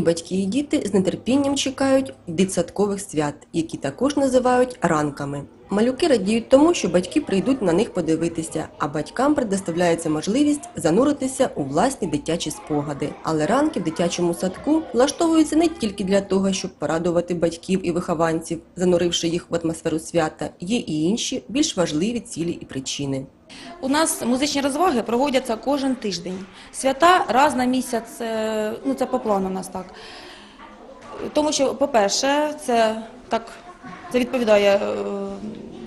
Батьки, і діти з нетерпінням чекають дитсадкових свят, які також називають ранками. Малюки радіють тому, що батьки прийдуть на них подивитися, а батькам предоставляється можливість зануритися у власні дитячі спогади. Але ранки в дитячому садку влаштовуються не тільки для того, щоб порадувати батьків і вихованців, зануривши їх в атмосферу свята, є і інші більш важливі цілі і причини. У нас музичні розваги проводяться кожен тиждень. Свята раз на місяць, е, ну це по плану у нас так. Тому що, по-перше, це так це відповідає е,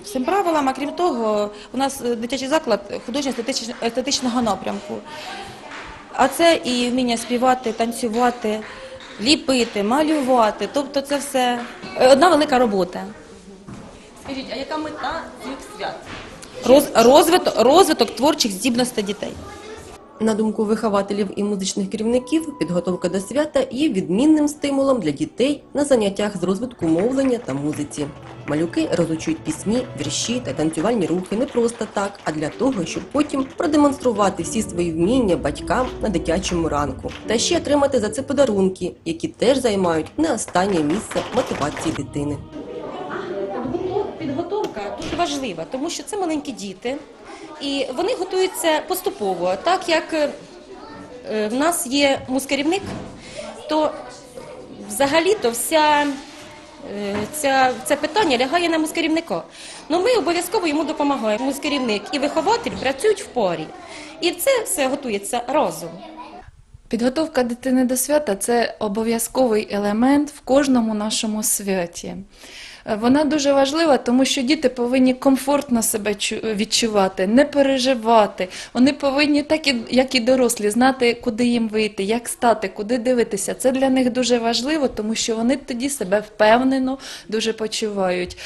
всім правилам, а крім того, у нас е, дитячий заклад художньо-естетичного напрямку. А це і вміння співати, танцювати, ліпити, малювати. Тобто це все е, одна велика робота. Скажіть, а яка мета цих свят? Роз, розвиток, розвиток творчих здібностей дітей. На думку вихователів і музичних керівників, підготовка до свята є відмінним стимулом для дітей на заняттях з розвитку мовлення та музиці. Малюки розучують пісні, вірші та танцювальні рухи не просто так, а для того, щоб потім продемонструвати всі свої вміння батькам на дитячому ранку, та ще отримати за це подарунки, які теж займають не останнє місце мотивації дитини. Підготовка дуже важлива, тому що це маленькі діти, і вони готуються поступово. Так як е, е, в нас є мускерівник, то взагалі-то вся е, ця, це питання лягає на мускерівника. Ну ми обов'язково йому допомагаємо. Мускерівник і вихователь працюють в порі, І це все готується разом. Підготовка дитини до свята це обов'язковий елемент в кожному нашому святі. Вона дуже важлива, тому що діти повинні комфортно себе чу- відчувати, не переживати. Вони повинні, так і як і дорослі, знати, куди їм вийти, як стати, куди дивитися. Це для них дуже важливо, тому що вони тоді себе впевнено дуже почувають.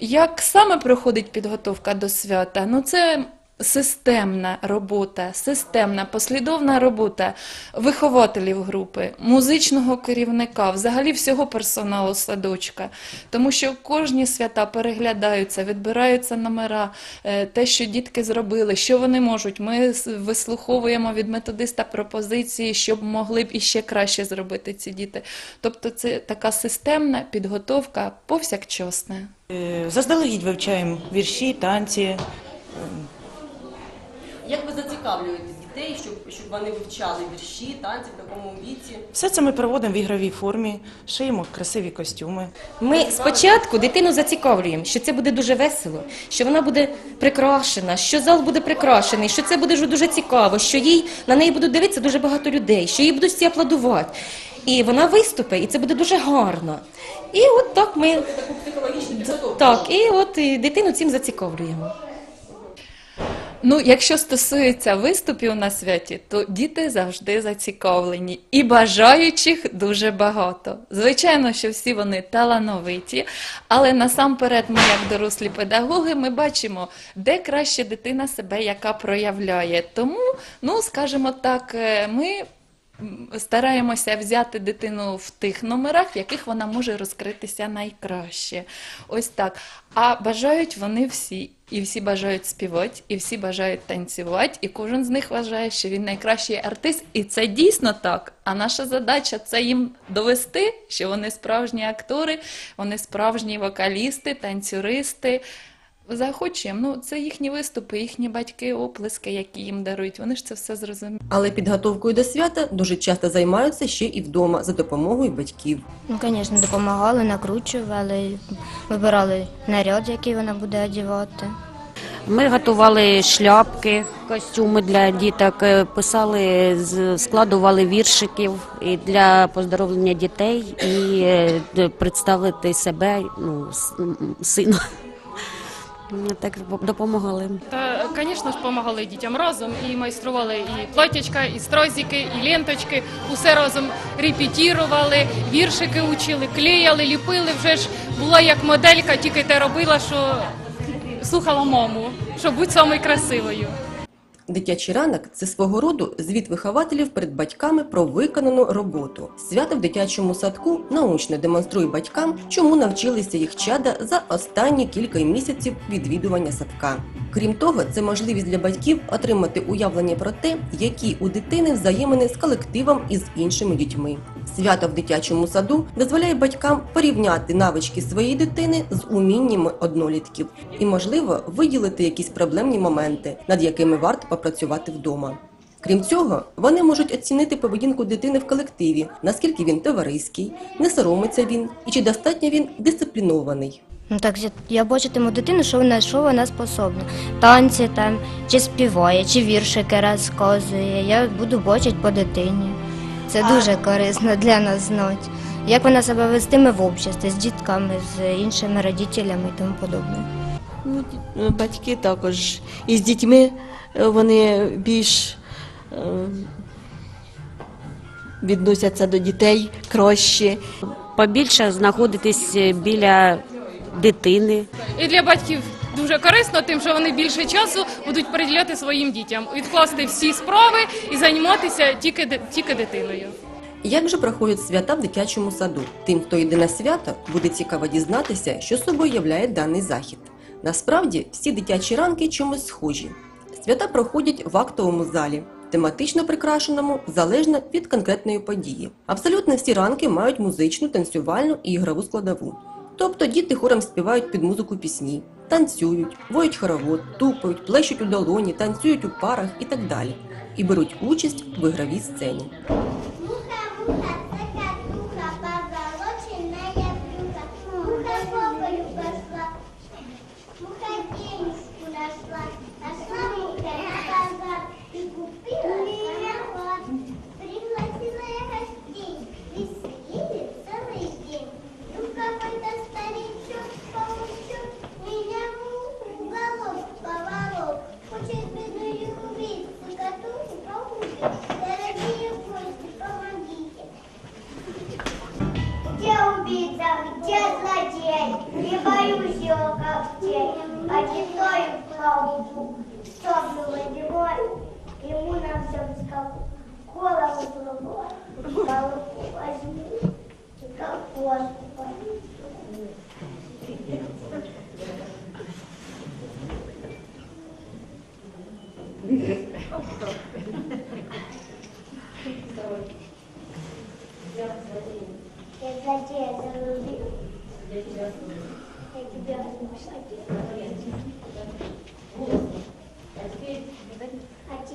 Як саме проходить підготовка до свята? Ну це системна робота, системна, послідовна робота вихователів групи, музичного керівника, взагалі всього персоналу садочка. Тому що кожні свята переглядаються, відбираються номера, е, те, що дітки зробили, що вони можуть. Ми вислуховуємо від методиста пропозиції, щоб могли б іще краще зробити ці діти. Тобто це така системна підготовка повсякчасна. Е, Заздалегідь вивчаємо вірші, танці. Як ви зацікавлюєте дітей, щоб, щоб вони вивчали вірші, танці в такому віці? Все це ми проводимо в ігровій формі, шиємо красиві костюми. Ми спочатку дитину зацікавлюємо, що це буде дуже весело, що вона буде прикрашена, що зал буде прикрашений, що це буде дуже- дуже цікаво, що їй на неї будуть дивитися дуже багато людей, що їй будуть всі аплодувати. І вона виступить, і це буде дуже гарно. І от так ми так, і от і дитину цим зацікавлюємо. Ну, якщо стосується виступів на святі, то діти завжди зацікавлені і бажаючих дуже багато. Звичайно, що всі вони талановиті, але насамперед, ми, як дорослі педагоги, ми бачимо, де краще дитина себе яка проявляє. Тому, ну скажімо так, е, ми. Стараємося взяти дитину в тих номерах, в яких вона може розкритися найкраще. Ось так. А бажають вони всі. І всі бажають співати, і всі бажають танцювати, і кожен з них вважає, що він найкращий артист, і це дійсно так. А наша задача це їм довести, що вони справжні актори, вони справжні вокалісти, танцюристи. Заохочуємо. Ну, це їхні виступи, їхні батьки, оплески, які їм дарують. Вони ж це все зрозуміють. Але підготовкою до свята дуже часто займаються ще і вдома за допомогою батьків. Ну, звісно, допомагали, накручували, вибирали наряд, який вона буде одягати. Ми готували шляпки, костюми для діток, е, писали, складували віршиків і для поздоровлення дітей і е, представити себе ну, с- Так допомагали. Та, звісно допомагали дітям разом і майстрували і платячка, і стразики, і ленточки. Усе разом репетірували, віршики учили, клеяли, ліпили. Вже ж була як моделька, тільки те робила, що слухала маму, щоб бути самою красивою. Дитячий ранок це свого роду звіт вихователів перед батьками про виконану роботу. Свято в дитячому садку научно демонструє батькам, чому навчилися їх чада за останні кілька місяців відвідування садка. Крім того, це можливість для батьків отримати уявлення про те, які у дитини взаємини з колективом і з іншими дітьми. Свято в дитячому саду дозволяє батькам порівняти навички своєї дитини з уміннями однолітків і, можливо, виділити якісь проблемні моменти, над якими варто попрацювати вдома. Крім цього, вони можуть оцінити поведінку дитини в колективі, наскільки він товариський, не соромиться він і чи достатньо він дисциплінований. Ну так я- я бачитиму дитину, що вона що вона способна. Танці там, чи співає, чи віршики розказує. Я буду бачити по дитині. Це дуже корисно для нас знати. Як вона себе вестиме в обществі з дітками, з іншими родителями і тому подобне. Ну, батьки також із дітьми е, вони більш е, відносяться до дітей краще. Побільше знаходитись біля дитини. І для батьків дуже корисно, тим, що вони більше часу будуть приділяти своїм дітям, відкласти всі справи і займатися тільки, тільки дитиною. Як же проходять свята в дитячому саду? Тим, хто йде на свято, буде цікаво дізнатися, що собою являє даний захід. Насправді, всі дитячі ранки чомусь схожі. Свята проходять в актовому залі, тематично прикрашеному залежно від конкретної події. Абсолютно всі ранки мають музичну, танцювальну і ігрову складову. Тобто діти хором співають під музику пісні, танцюють, воють хоровод, тупають, плещуть у долоні, танцюють у парах і так далі. І беруть участь в ігровій сцені. Муха денежку нашла. Нашла муха на базар и купила sobre o Edmônio, em 1900 calculamos o louvor, calculou as minhas, calculou as Thank you.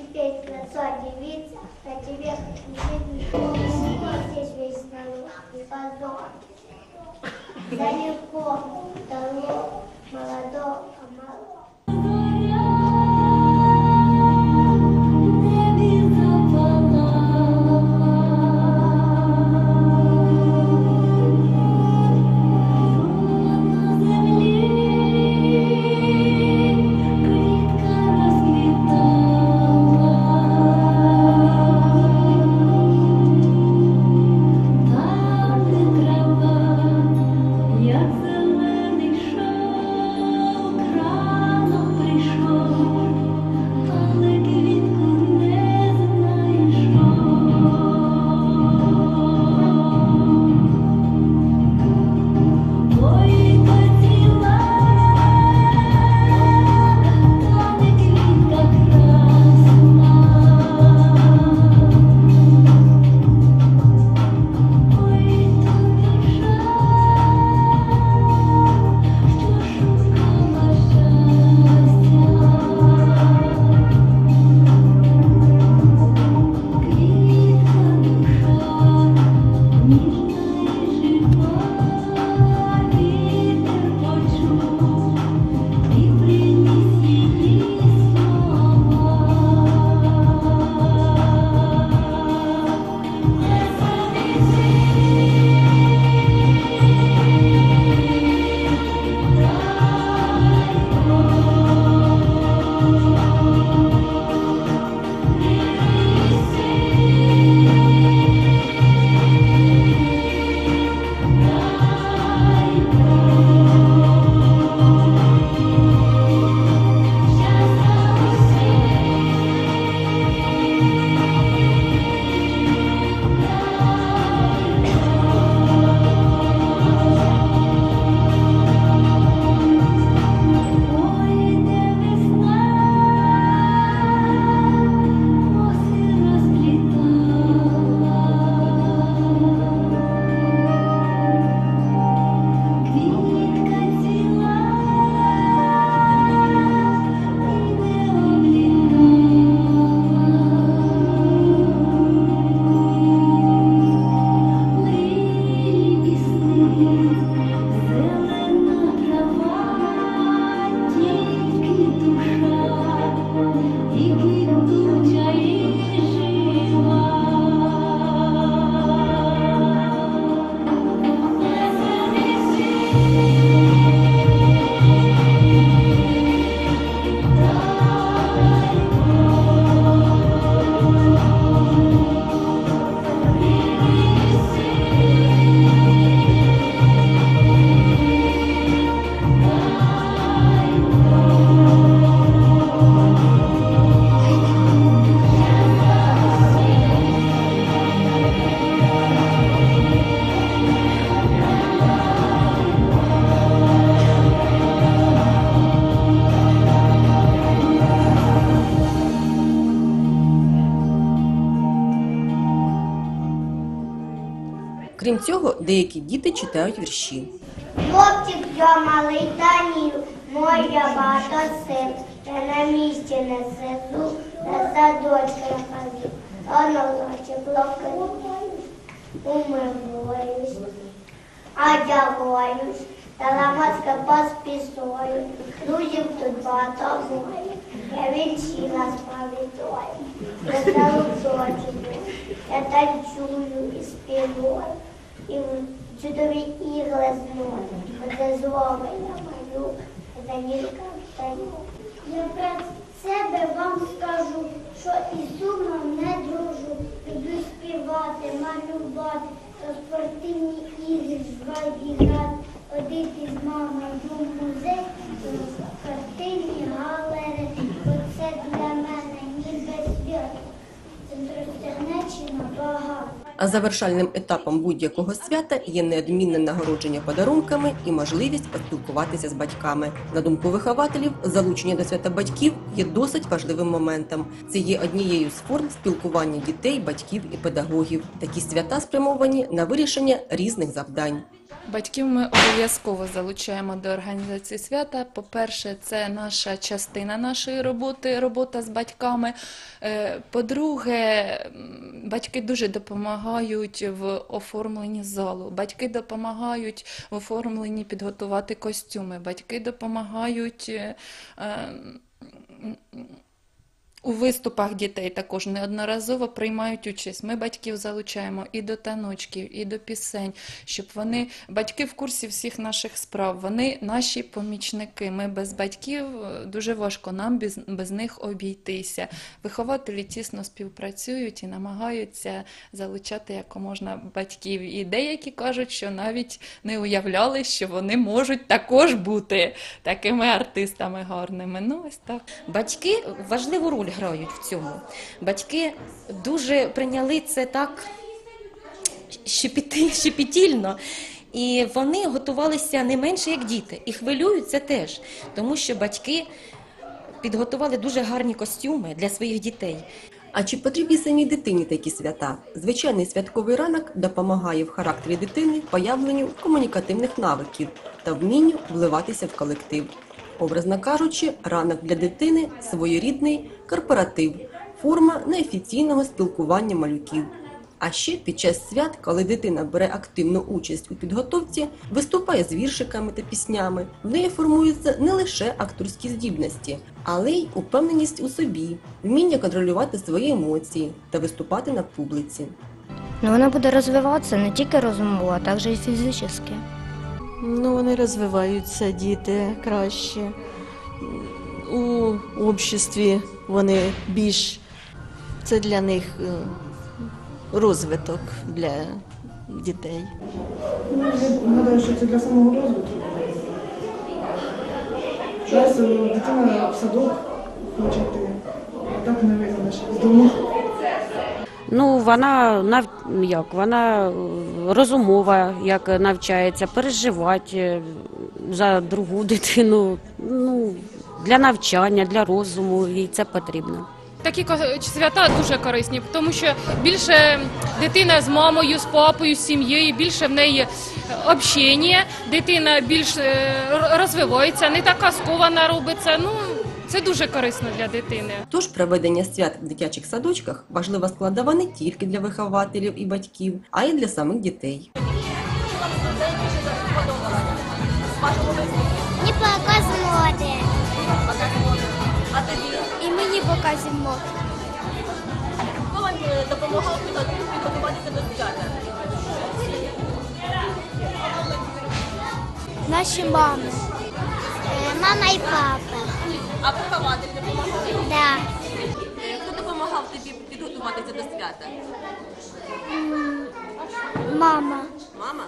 Злодея на теперь красота девица, на тебе здесь весь народ и позор. Далеко, дало, молодого, деякі діти читають вірші. Хлопчик я малий танів, моя багато сил, я на місці не сиджу, на садочки ходив, на ночі плакаю, умиваюсь, одягаюсь, та ламаска поспісою, друзів тут багато мою, я вінчила сповідою, я залучочу, я танцюю і співаю, і чудові ігли знаю, де злови я маю, за нірка встаю. Я про себе вам скажу, що і сумно не дружу, піду співати, малювати, завершальним етапом будь-якого свята є неодмінне нагородження подарунками і можливість поспілкуватися з батьками. На думку вихователів, залучення до свята батьків є досить важливим моментом. Це є однією з форм спілкування дітей, батьків і педагогів. Такі свята спрямовані на вирішення різних завдань. Батьків ми обов'язково залучаємо до організації свята. По-перше, це наша частина нашої роботи, робота з батьками. Е, По-друге, батьки дуже допомагають в оформленні залу. Батьки допомагають в оформленні підготувати костюми. Батьки допомагають. У виступах дітей також неодноразово приймають участь. Ми батьків залучаємо і до таночків, і до пісень, щоб вони батьки в курсі всіх наших справ. Вони наші помічники. Ми без батьків е, дуже важко нам без, без них обійтися. Вихователі тісно співпрацюють і намагаються залучати якоможна батьків. І деякі кажуть, що навіть не уявляли, що вони можуть також бути такими артистами гарними. Ну ось так. Батьки важливу роль грають в цьому. Батьки дуже прийняли це так щепетільно. І вони готувалися не менше, як діти. І хвилюються теж, тому що батьки підготували дуже гарні костюми для своїх дітей. А чи потрібні самій дитині такі свята? Звичайний святковий ранок допомагає в характері дитини появленню комунікативних навиків та вмінню вливатися в колектив. Образно кажучи, ранок для дитини своєрідний корпоратив, форма неофіційного спілкування малюків. А ще під час свят, коли дитина бере активну участь у підготовці, виступає з віршиками та піснями, в неї формуються не лише акторські здібності, але й упевненість у собі, вміння контролювати свої емоції та виступати на публіці. Ну, вона буде розвиватися не тільки розумово, а також і фізично. Ну, вони розвиваються, діти краще. У обществі вони більш це для них е, розвиток для дітей. Гадаю, що це для самого розвитку. Зараз е, дитина в садок хоче йти. а Так не визнанеш з дому. Ну, вона нав... як, вона е, розумова, як навчається, переживати е, за другу дитину. Ну, для навчання, для розуму, їй це потрібно. Такі свята дуже корисні, тому що більше дитина з мамою, з папою, з сім'єю, більше в неї общення, дитина більш е, розвивається, не така скована робиться. Ну, це дуже корисно для дитини. Тож проведення свят в дитячих садочках важлива складова не тільки для вихователів і батьків, а й для самих дітей. Не показ моди. І мені показ моди. Хто вам допомагав підготуватися до свята? Наші мами. Мама і папа. А вихователь допомагав? Да. Хто допомагав тобі підготуватися до свята? Мама. Мама?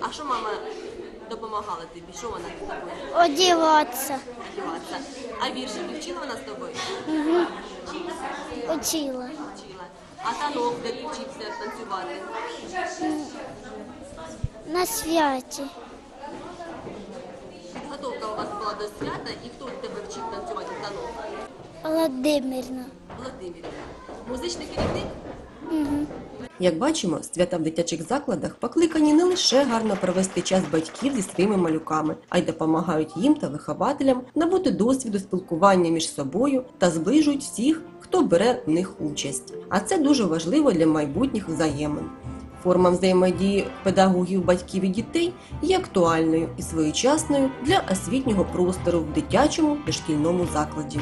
А що мама допомагала тобі? Що вона з тобою Одіватися. одягатися? А віршики вчила вона з тобою? Учила. Вчила. А танок, де ти вчився танцювати? На святі. Підготовка у вас була до свята, і хто тебе вчив танцювати танок? Володимирна. Володимир. Музичний керівник? Угу. Як бачимо, свята в дитячих закладах покликані не лише гарно провести час батьків зі своїми малюками, а й допомагають їм та вихователям набути досвіду спілкування між собою та зближують всіх, хто бере в них участь. А це дуже важливо для майбутніх взаємин. Форма взаємодії педагогів, батьків і дітей є актуальною і своєчасною для освітнього простору в дитячому та шкільному закладі.